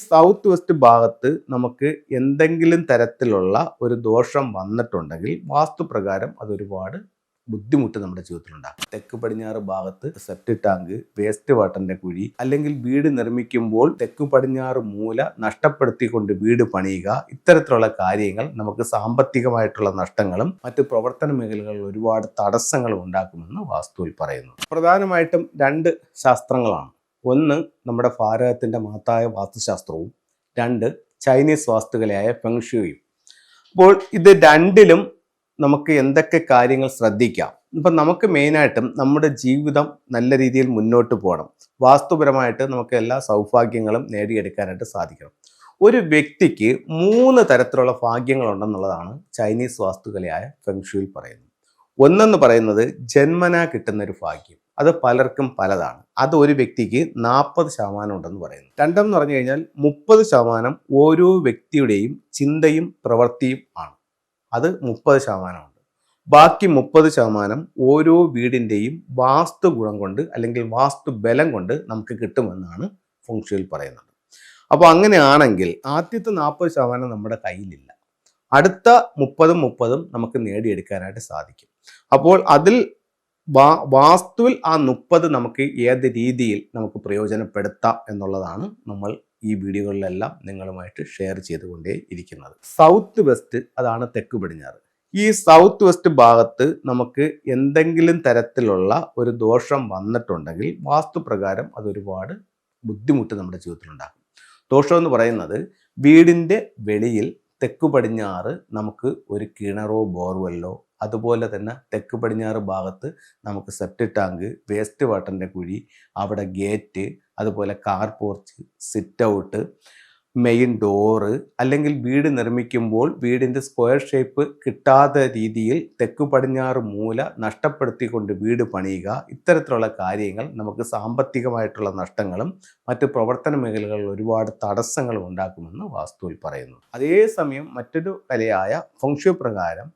South west ഭാഗത്ത് നമുക്ക് എന്തെങ്കിലും തരത്തിലുള്ള ഒരു ദോഷം വന്നിട്ടുണ്ടെങ്കിൽ വാസ്തുപ്രകാരം അത് ഒരുപാട് ബുദ്ധിമുട്ട് നമ്മുടെ ജീവിതത്തിലുണ്ടാകും തെക്ക് പടിഞ്ഞാറ് ഭാഗത്ത് സെപ്റ്റ് ടാങ്ക് വേസ്റ്റ് വാട്ടറിന്റെ കുഴി അല്ലെങ്കിൽ വീട് നിർമ്മിക്കുമ്പോൾ തെക്ക് പടിഞ്ഞാറ് മൂല നഷ്ടപ്പെടുത്തിക്കൊണ്ട് വീട് പണിയുക ഇത്തരത്തിലുള്ള കാര്യങ്ങൾ നമുക്ക് സാമ്പത്തികമായിട്ടുള്ള നഷ്ടങ്ങളും മറ്റ് പ്രവർത്തന മേഖലകളിൽ ഒരുപാട് തടസ്സങ്ങളും ഉണ്ടാക്കുമെന്ന് വാസ്തുവിൽ പറയുന്നു. പ്രധാനമായിട്ടും രണ്ട് ശാസ്ത്രങ്ങളാണ്. ഒന്ന് നമ്മുടെ ഭാരതത്തിന്റെ മഹത്തായ വാസ്തുശാസ്ത്രവും. രണ്ട് ചൈനീസ് വാസ്തുകലയായ ഫെങ്ഷുയും അപ്പോൾ ഇത് രണ്ടിലും നമുക്ക് എന്തൊക്കെ കാര്യങ്ങൾ ശ്രദ്ധിക്കാം? ഇപ്പം നമുക്ക് മെയിനായിട്ടും നമ്മുടെ ജീവിതം നല്ല രീതിയിൽ മുന്നോട്ട് പോകണം. വാസ്തുപരമായിട്ട് നമുക്ക് എല്ലാ സൗഭാഗ്യങ്ങളും നേടിയെടുക്കാനായിട്ട് സാധിക്കണം. ഒരു വ്യക്തിക്ക് മൂന്ന് തരത്തിലുള്ള ഭാഗ്യങ്ങളുണ്ടെന്നുള്ളതാണ് ചൈനീസ് വാസ്തുകലയായ ഫെങ്ഷുയിൽ പറയുന്നത്. ഒന്നെന്ന് പറയുന്നത് ജന്മന കിട്ടുന്നൊരു ഭാഗ്യം. അത് പലർക്കും പലതാണ്. അത് ഒരു വ്യക്തിക്ക് നാൽപ്പത് ശതമാനം ഉണ്ടെന്ന് പറയുന്നു. രണ്ടെന്ന് പറഞ്ഞു കഴിഞ്ഞാൽ മുപ്പത് ശതമാനം ഓരോ വ്യക്തിയുടെയും ചിന്തയും പ്രവൃത്തിയും ആണ്. അത് മുപ്പത് ശതമാനമുണ്ട് ബാക്കി മുപ്പത് ശതമാനം ഓരോ വീടിന്റെയും വാസ്തു ഗുണം കൊണ്ട് അല്ലെങ്കിൽ വാസ്തു ബലം കൊണ്ട് നമുക്ക് കിട്ടുമെന്നാണ് ഫുങ്ഷയിൽ പറയുന്നത്. അപ്പോൾ അങ്ങനെയാണെങ്കിൽ ആദ്യത്തെ നാൽപ്പത് ശതമാനം നമ്മുടെ കയ്യിലില്ല. അടുത്ത മുപ്പതും മുപ്പതും നമുക്ക് നേടിയെടുക്കാനായിട്ട് സാധിക്കും. അപ്പോൾ അതിൽ വാ വാസ്തുവിൽ ആ മുപ്പത് നമുക്ക് ഏത് രീതിയിൽ നമുക്ക് പ്രയോജനപ്പെടുത്താം എന്നുള്ളതാണ് നമ്മൾ ഈ വീഡിയോകളിലെല്ലാം നിങ്ങളുമായിട്ട് ഷെയർ ചെയ്തുകൊണ്ടേ ഇരിക്കുന്നത്. സൗത്ത് വെസ്റ്റ് അതാണ് തെക്ക് പടിഞ്ഞാറ്. ഈ സൗത്ത് വെസ്റ്റ് ഭാഗത്ത് നമുക്ക് എന്തെങ്കിലും തരത്തിലുള്ള ഒരു ദോഷം വന്നിട്ടുണ്ടെങ്കിൽ വാസ്തുപ്രകാരം അത് ഒരുപാട് ബുദ്ധിമുട്ട് നമ്മുടെ ജീവിതത്തിലുണ്ടാകും ദോഷം എന്ന് പറയുന്നത് വീടിന്റെ വെളിയിൽ തെക്ക് പടിഞ്ഞാറ് നമുക്ക് ഒരു കിണറോ ബോർവെല്ലോ അതുപോലെ തന്നെ തെക്ക് പടിഞ്ഞാറ് ഭാഗത്ത് നമുക്ക് സെപ്റ്റ് ടാങ്ക് വേസ്റ്റ് വാട്ടറിന്റെ കുഴി അവിടെ ഗേറ്റ് അതുപോലെ car porch sit out main door അല്ലെങ്കിൽ വീട് നിർമ്മിക്കുമ്പോൾ വീടിന്റെ സ്ക്വയർ ഷേപ്പ് കിട്ടാത്ത രീതിയിൽ തെക്ക് പടിഞ്ഞാറ് മൂല നഷ്ടപ്പെടുത്തിക്കൊണ്ട് വീട് പണിയുക. ഇത്തരത്തിലുള്ള കാര്യങ്ങൾ നമുക്ക് സാമ്പത്തികമായിട്ടുള്ള നഷ്ടങ്ങളും മറ്റ് പ്രവർത്തന മേഖലകളിൽ ഒരുപാട് തടസ്സങ്ങളും ഉണ്ടാക്കുമെന്ന് വാസ്തുവിൽ പറയുന്നു. അതേസമയം മറ്റൊരു കലയായ ഫംഗ്ഷു പ്രകാരം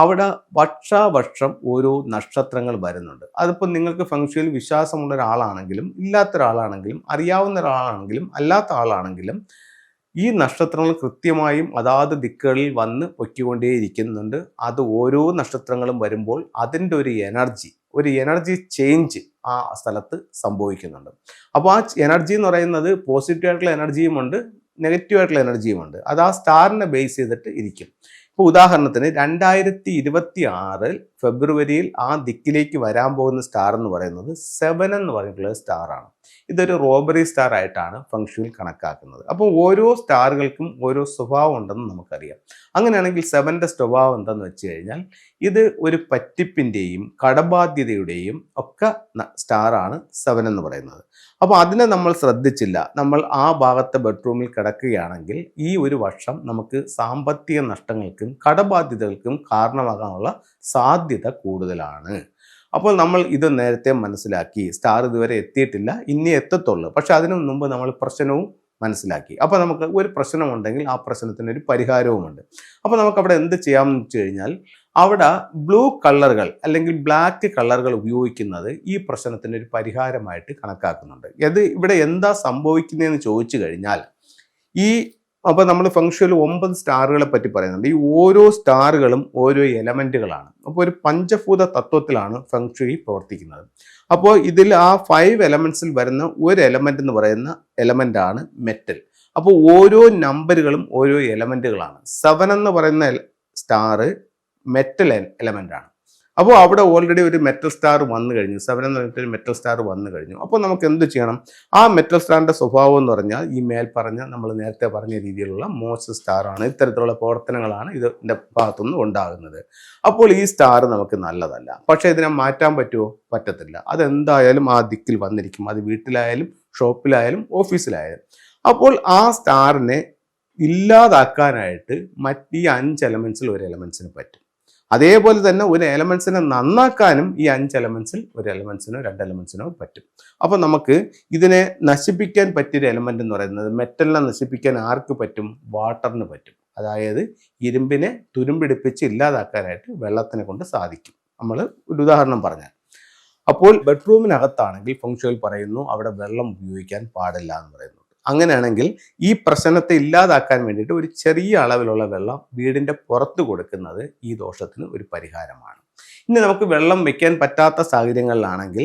അവിടെ വർഷാവർഷം ഓരോ നക്ഷത്രങ്ങൾ വരുന്നുണ്ട്. അതിപ്പോൾ നിങ്ങൾക്ക് ഫംഗ്ഷനിൽ വിശ്വാസമുള്ള ഒരാളാണെങ്കിലും ഇല്ലാത്ത ഒരാളാണെങ്കിലും അറിയാവുന്ന ഒരാളാണെങ്കിലും അല്ലാത്ത ആളാണെങ്കിലും ഈ നക്ഷത്രങ്ങൾ കൃത്യമായും അതാത് ദിക്കുകളിൽ വന്ന് പൊയ്ക്കൊണ്ടേയിരിക്കുന്നുണ്ട്. അത് ഓരോ നക്ഷത്രങ്ങളും വരുമ്പോൾ അതിന്റെ ഒരു എനർജി ഒരു എനർജി ചേഞ്ച് ആ സ്ഥലത്ത് സംഭവിക്കുന്നുണ്ട്. അപ്പോൾ ആ എനർജി എന്ന് പറയുന്നത് പോസിറ്റീവായിട്ടുള്ള എനർജിയും ഉണ്ട് നെഗറ്റീവ് ആയിട്ടുള്ള എനർജിയും ഉണ്ട്. അത് ആ സ്റ്റാറിനെ ബേസ് ചെയ്തിട്ട് ഇരിക്കും. ഇപ്പോൾ ഉദാഹരണത്തിന് രണ്ടായിരത്തി ഇരുപത്തി ആറിൽ ഫെബ്രുവരിയിൽ ആ ദിക്കിലേക്ക് വരാൻ പോകുന്ന സ്റ്റാർ എന്ന് പറയുന്നത് സെവൻ എന്ന് പറഞ്ഞിട്ടുള്ള സ്റ്റാറാണ്. ഇതൊരു റോബറി സ്റ്റാർ ആയിട്ടാണ് ഫംഗ്ഷനിൽ കണക്കാക്കുന്നത്. അപ്പോൾ ഓരോ സ്റ്റാറുകൾക്കും ഓരോ സ്വഭാവം ഉണ്ടെന്ന് നമുക്കറിയാം. അങ്ങനെയാണെങ്കിൽ സെവന്റെ സ്വഭാവം എന്താണെന്ന് വെച്ച് കഴിഞ്ഞാൽ ഇത് ഒരു പറ്റിപ്പിന്റെയും കടബാധ്യതയുടെയും ഒക്കെ സ്റ്റാറാണ് സെവൻ എന്ന് പറയുന്നത്. അപ്പോൾ അതിനെ നമ്മൾ ശ്രദ്ധിച്ചില്ല. നമ്മൾ ആ ഭാഗത്തെ ബെഡ്റൂമിൽ കിടക്കുകയാണെങ്കിൽ ഈ ഒരു വർഷം നമുക്ക് സാമ്പത്തിക നഷ്ടങ്ങൾക്കും കടബാധ്യതകൾക്കും കാരണമാകാനുള്ള സാധ്യത കൂടുതലാണ്. അപ്പോൾ നമ്മൾ ഇത് നേരത്തെ മനസ്സിലാക്കി. സ്റ്റാർ ഇതുവരെ എത്തിയിട്ടില്ല. ഇനി എത്തത്തുള്ളൂ. പക്ഷെ അതിനു മുമ്പ് നമ്മൾ പ്രശ്നവും മനസ്സിലാക്കി. അപ്പോൾ നമുക്ക് ഒരു പ്രശ്നമുണ്ടെങ്കിൽ ആ പ്രശ്നത്തിന് ഒരു പരിഹാരവുമുണ്ട്. അപ്പോൾ നമുക്ക് അവിടെ എന്ത് ചെയ്യാമെന്ന് വെച്ച് കഴിഞ്ഞാൽ അവിടെ ബ്ലൂ കളറുകൾ അല്ലെങ്കിൽ ബ്ലാക്ക് കളറുകൾ ഉപയോഗിക്കുന്നത് ഈ പ്രശ്നത്തിന് ഒരു പരിഹാരമായിട്ട് കണക്കാക്കുന്നുണ്ട്. ഇത് ഇവിടെ എന്താ സംഭവിക്കുന്നതെന്ന് ചോദിച്ചു കഴിഞ്ഞാൽ ഈ അപ്പോൾ നമ്മൾ ഫംഗ്ഷനിൽ ഒമ്പത് സ്റ്റാറുകളെ പറ്റി പറയുന്നുണ്ട്. ഈ ഓരോ സ്റ്റാറുകളും ഓരോ എലമെന്റുകളാണ് അപ്പോൾ ഒരു പഞ്ചഭൂത തത്വത്തിലാണ് ഫംഗ്ഷി പ്രവർത്തിക്കുന്നത്. അപ്പോൾ ഇതിൽ ആ ഫൈവ് എലമെന്റ്സിൽ വരുന്ന ഒരു എലമെന്റ് എന്ന് പറയുന്ന എലമെന്റാണ് മെറ്റൽ അപ്പോൾ ഓരോ നമ്പറുകളും ഓരോ എലമെന്റുകളാണ് സെവൻ എന്ന് പറയുന്ന സ്റ്റാറ് മെറ്റൽ എലമെന്റാണ് അപ്പോൾ അവിടെ ഓൾറെഡി ഒരു മെറ്റൽ സ്റ്റാർ വന്നു കഴിഞ്ഞു. സെവൻ എന്ന് പറഞ്ഞിട്ട് ഒരു മെറ്റൽ സ്റ്റാർ വന്നു കഴിഞ്ഞു. അപ്പോൾ നമുക്ക് എന്ത് ചെയ്യണം? ആ മെറ്റൽ സ്റ്റാറിന്റെ സ്വഭാവം എന്ന് പറഞ്ഞാൽ ഈ മേൽ പറഞ്ഞ നമ്മൾ നേരത്തെ പറഞ്ഞ രീതിയിലുള്ള മോശ സ്റ്റാറാണ് ഇത്തരത്തിലുള്ള പ്രവർത്തനങ്ങളാണ് ഇതിന്റെ ഭാഗത്തുനിന്ന് ഉണ്ടാകുന്നത്. അപ്പോൾ ഈ സ്റ്റാർ നമുക്ക് നല്ലതല്ല. പക്ഷേ ഇതിനെ മാറ്റാൻ പറ്റുമോ പറ്റത്തില്ല. അതെന്തായാലും ആ ദിക്കിൽ വന്നിരിക്കും. അത് വീട്ടിലായാലും ഷോപ്പിലായാലും ഓഫീസിലായാലും. അപ്പോൾ ആ സ്റ്റാറിനെ ഇല്ലാതാക്കാനായിട്ട് മറ്റ് ഈ അഞ്ച് എലമെൻസിൽ ഒരു എലമെൻസിന് പറ്റും. അതേപോലെ തന്നെ ഒരു എലമെൻസിനെ നന്നാക്കാനും ഈ അഞ്ച് എലമെൻസിൽ ഒരു എലമെൻസിനോ രണ്ട് എലമെൻസിനോ പറ്റും. അപ്പോൾ നമുക്ക് ഇതിനെ നശിപ്പിക്കാൻ പറ്റിയൊരു എലമെന്റ് എന്ന് പറയുന്നത് മെറ്റലിനെ നശിപ്പിക്കാൻ ആർക്ക് പറ്റും? വാട്ടറിന് പറ്റും. അതായത് ഇരുമ്പിനെ തുരുമ്പിടിപ്പിച്ച് ഇല്ലാതാക്കാനായിട്ട് വെള്ളത്തിനെ കൊണ്ട് സാധിക്കും. നമ്മൾ ഒരു ഉദാഹരണം പറഞ്ഞാൽ. അപ്പോൾ ബെഡ്റൂമിനകത്താണെങ്കിൽ ഫംഗ്ഷനിൽ പറയുന്നു അവിടെ വെള്ളം ഉപയോഗിക്കാൻ പാടില്ല എന്ന് പറയുന്നുണ്ട് അങ്ങനെയാണെങ്കിൽ ഈ പ്രശ്നത്തെ ഇല്ലാതാക്കാൻ വേണ്ടിയിട്ട് ഒരു ചെറിയ അളവിലുള്ള വെള്ളം വീടിന്റെ പുറത്ത് കൊടുക്കുന്നത് ഈ ദോഷത്തിന് ഒരു പരിഹാരമാണ്. ഇനി നമുക്ക് വെള്ളം വെക്കാൻ പറ്റാത്ത സാഹചര്യങ്ങളിലാണെങ്കിൽ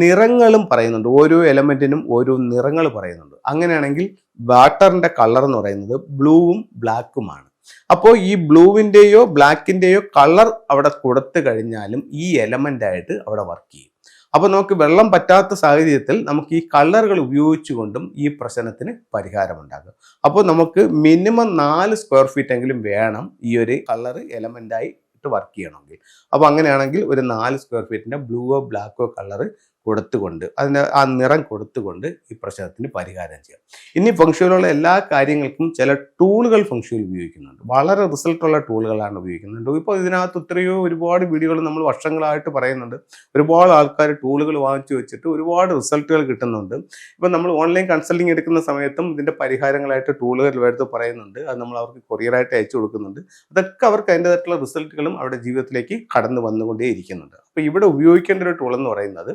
നിറങ്ങളും പറയുന്നുണ്ട്. ഓരോ എലമെന്റിനും ഓരോ നിറങ്ങൾ പറയുന്നുണ്ട്. അങ്ങനെയാണെങ്കിൽ വാട്ടറിന്റെ കളർ എന്ന് പറയുന്നത് ബ്ലൂവും ബ്ലാക്കുമാണ്. അപ്പോൾ ഈ ബ്ലൂവിന്റെയോ ബ്ലാക്കിന്റെയോ കളർ അവിടെ കൊടുത്തു കഴിഞ്ഞാലും ഈ എലമെന്റ് ആയിട്ട് അവിടെ വർക്ക് ചെയ്യും. അപ്പോൾ നമുക്ക് വെള്ളം പറ്റാത്ത സാഹചര്യത്തിൽ നമുക്ക് ഈ കളറുകൾ ഉപയോഗിച്ചുകൊണ്ടും ഈ പ്രശ്നത്തിന് പരിഹാരമുണ്ടാകും. അപ്പോൾ നമുക്ക് മിനിമം നാല് സ്ക്വയർ ഫീറ്റ് എങ്കിലും വേണം ഈ ഒരു കളർ എലമെന്റായി വർക്ക് ചെയ്യണമെങ്കിൽ. അപ്പോൾ അങ്ങനെയാണെങ്കിൽ ഒരു നാല് സ്ക്വയർ ഫീറ്റിന്റെ ബ്ലൂവോ ബ്ലാക്കോ കളറ് കൊടുത്തുകൊണ്ട് അതിന് ആ നിറം കൊടുത്തുകൊണ്ട് ഈ പ്രശ്നത്തിന് പരിഹാരം ചെയ്യാം. ഇനി ഫംഗ്ഷനിലുള്ള എല്ലാ കാര്യങ്ങൾക്കും ചില ടൂളുകൾ ഫംഗ്ഷനിൽ ഉപയോഗിക്കുന്നുണ്ട്. വളരെ റിസൾട്ടുള്ള ടൂളുകളാണ് ഉപയോഗിക്കുന്നുണ്ട്. ഇപ്പോൾ ഇതിനകത്ത് എത്രയോ ഒരുപാട് വീഡിയോകൾ നമ്മൾ വർഷങ്ങളായിട്ട് പറയുന്നുണ്ട്. ഒരുപാട് ആൾക്കാർ ടൂളുകൾ വാങ്ങിച്ചു വെച്ചിട്ട് ഒരുപാട് റിസൾട്ടുകൾ കിട്ടുന്നുണ്ട്. ഇപ്പം നമ്മൾ ഓൺലൈൻ കൺസൾട്ടിങ് എടുക്കുന്ന സമയത്തും ഇതിന്റെ പരിഹാരങ്ങളായിട്ട് ടൂളുകൾ എടുത്ത് പറയുന്നുണ്ട്. അത് നമ്മൾ അവർക്ക് കൊറിയറായിട്ട് അയച്ചു കൊടുക്കുന്നുണ്ട്. അതൊക്കെ അവർക്ക് അതിന്റെതായിട്ടുള്ള റിസൾട്ടുകളും അവരുടെ ജീവിതത്തിലേക്ക് കടന്നു വന്നുകൊണ്ടേ ഇരിക്കുന്നുണ്ട് അപ്പോൾ ഇവിടെ ഉപയോഗിക്കേണ്ട ഒരു ടൂൾ എന്ന് പറയുന്നത്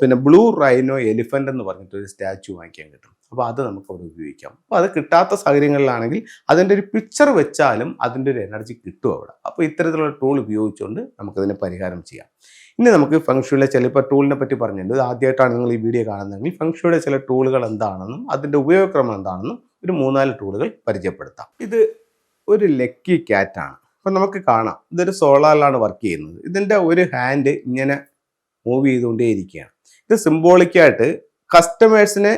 പിന്നെ ബ്ലൂ റൈനോ എലിഫന്റ് എന്ന് പറഞ്ഞിട്ട് ഒരു സ്റ്റാച്ചു വാങ്ങിക്കാൻ കിട്ടും. അപ്പോൾ അത് നമുക്ക് അവിടെ ഉപയോഗിക്കാം. അപ്പോൾ അത് കിട്ടാത്ത സാഹചര്യങ്ങളിലാണെങ്കിൽ അതിന്റെ ഒരു പിക്ചർ വെച്ചാലും അതിന്റെ ഒരു എനർജി കിട്ടും അവിടെ. അപ്പോൾ ഇത്തരത്തിലുള്ള ടൂൾ ഉപയോഗിച്ചുകൊണ്ട് നമുക്കതിനെ പരിഹാരം ചെയ്യാം. ഇനി നമുക്ക് ഫംഗ്ഷയുടെ ചില ഇപ്പോൾ ടൂളിനെ പറ്റി പറഞ്ഞിട്ടുണ്ട്. ആദ്യമായിട്ടാണ് നിങ്ങൾ ഈ വീഡിയോ കാണുന്നതെങ്കിൽ ഫംഗ്ഷയുടെ ചില ടൂളുകൾ എന്താണെന്നും അതിന്റെ ഉപയോഗക്രമം എന്താണെന്നും ഒരു മൂന്നാൽ ടൂളുകൾ പരിചയപ്പെടുത്താം. ഇത് ഒരു ലക്കി ക്യാറ്റാണ് അപ്പം നമുക്ക് കാണാം. ഇതൊരു സോളാറിലാണ് വർക്ക് ചെയ്യുന്നത്. ഇതിന്റെ ഒരു ഹാൻഡ് ഇങ്ങനെ മൂവ് ചെയ്തുകൊണ്ടേയിരിക്കുകയാണ്. ഇത് സിംബോളിക്കായിട്ട് കസ്റ്റമേഴ്സിനെ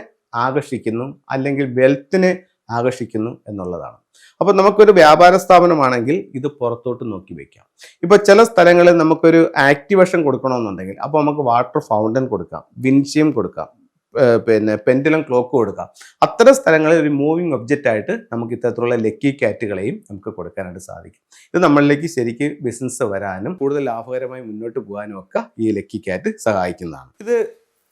ആകർഷിക്കുന്നു അല്ലെങ്കിൽ വെൽത്തിനെ ആകർഷിക്കുന്നു എന്നുള്ളതാണ്. അപ്പോൾ നമുക്കൊരു വ്യാപാര സ്ഥാപനമാണെങ്കിൽ ഇത് പുറത്തോട്ട് നോക്കി വെക്കാം. ഇപ്പോൾ ചില സ്ഥലങ്ങളിൽ നമുക്കൊരു ആക്ടിവേഷൻ കൊടുക്കണമെന്നുണ്ടെങ്കിൽ അപ്പോൾ നമുക്ക് വാട്ടർ ഫൗണ്ടൻ കൊടുക്കാം വിൻസിയം കൊടുക്കാം പിന്നെ പെൻഡുലം ക്ലോക്ക് കൊടുക്കാം. അത്തരം സ്ഥലങ്ങളിൽ ഒരു മൂവിങ് ഒബ്ജക്റ്റ് ആയിട്ട് നമുക്ക് ഇത്തരത്തിലുള്ള ലക്കി കാറ്റുകളെയും നമുക്ക് കൊടുക്കാനായിട്ട് സാധിക്കും. ഇത് നമ്മളിലേക്ക് ശരിക്ക് ബിസിനസ് വരാനും കൂടുതൽ ലാഭകരമായി മുന്നോട്ട് പോകാനും ഒക്കെ ഈ ലക്കി കാറ്റ് സഹായിക്കുന്നതാണ്. ഇത്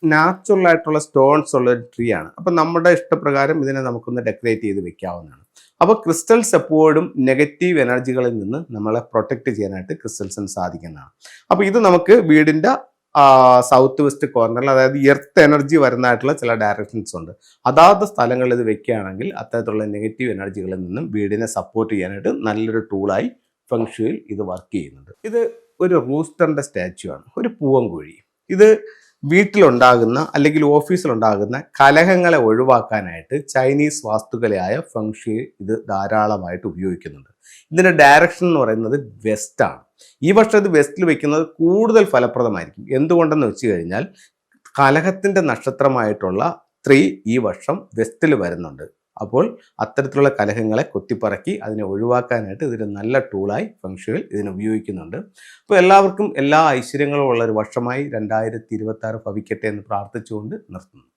നാച്ചുറൽ ആയിട്ടുള്ള സ്റ്റോൺസ് ഉള്ള ഒരു ട്രീ ആണ്. അപ്പം നമ്മുടെ ഇഷ്ടപ്രകാരം ഇതിനെ നമുക്കൊന്ന് ഡെക്കറേറ്റ് ചെയ്ത് വെക്കാവുന്നതാണ്. അപ്പോൾ ക്രിസ്റ്റൽസ് എപ്പോഴും നെഗറ്റീവ് എനർജികളിൽ നിന്ന് നമ്മളെ പ്രൊട്ടക്റ്റ് ചെയ്യാനായിട്ട് ക്രിസ്റ്റൽസിന് സാധിക്കുന്നതാണ്. അപ്പോൾ ഇത് നമുക്ക് വീടിന്റെ സൗത്ത് വെസ്റ്റ് കോർണറിൽ അതായത് എർത്ത് എനർജി വരുന്നതായിട്ടുള്ള ചില ഡയറക്ഷൻസ് ഉണ്ട്. അതാത് സ്ഥലങ്ങളിൽ ഇത് വെക്കുകയാണെങ്കിൽ അത്തരത്തിലുള്ള നെഗറ്റീവ് എനർജികളിൽ നിന്നും വീടിനെ സപ്പോർട്ട് ചെയ്യാനായിട്ട് നല്ലൊരു ടൂളായി ഫംഗ്ഷയിൽ ഇത് വർക്ക് ചെയ്യുന്നുണ്ട്. ഇത് ഒരു റൂസ്റ്ററിന്റെ സ്റ്റാച്ചു ആണ് ഒരു പൂവൻകോഴി ഇത് വീട്ടിലുണ്ടാകുന്ന അല്ലെങ്കിൽ ഓഫീസിലുണ്ടാകുന്ന കലഹങ്ങളെ ഒഴിവാക്കാനായിട്ട് ചൈനീസ് വാസ്തുകലയായ ഫംഗ്ഷി ഇത് ധാരാളമായിട്ട് ഉപയോഗിക്കുന്നുണ്ട്. ഇതിന്റെ ഡയറക്ഷൻ എന്ന് പറയുന്നത് വെസ്റ്റ് ആണ്. ഈ വർഷം ഇത് വെസ്റ്റിൽ വെക്കുന്നത് കൂടുതൽ ഫലപ്രദമായിരിക്കും. എന്തുകൊണ്ടെന്ന് വെച്ച് കഴിഞ്ഞാൽ കലഹത്തിന്റെ നക്ഷത്രമായിട്ടുള്ള സ്ത്രീ ഈ വർഷം വെസ്റ്റിൽ വരുന്നുണ്ട്. അപ്പോൾ അത്തരത്തിലുള്ള കലഹങ്ങളെ കൊത്തിപ്പറക്കി അതിനെ ഒഴിവാക്കാനായിട്ട് ഇതൊരു നല്ല ടൂളായി ഫംഗ്ഷനിൽ ഇതിനെ ഉപയോഗിക്കുന്നുണ്ട്. അപ്പോൾ എല്ലാവർക്കും എല്ലാ ഐശ്വര്യങ്ങളും ഉള്ള ഒരു വർഷമായി രണ്ടായിരത്തി ഇരുപത്തി ആറ് ഭവിക്കട്ടെ എന്ന് പ്രാർത്ഥിച്ചുകൊണ്ട് നിർത്തുന്നു.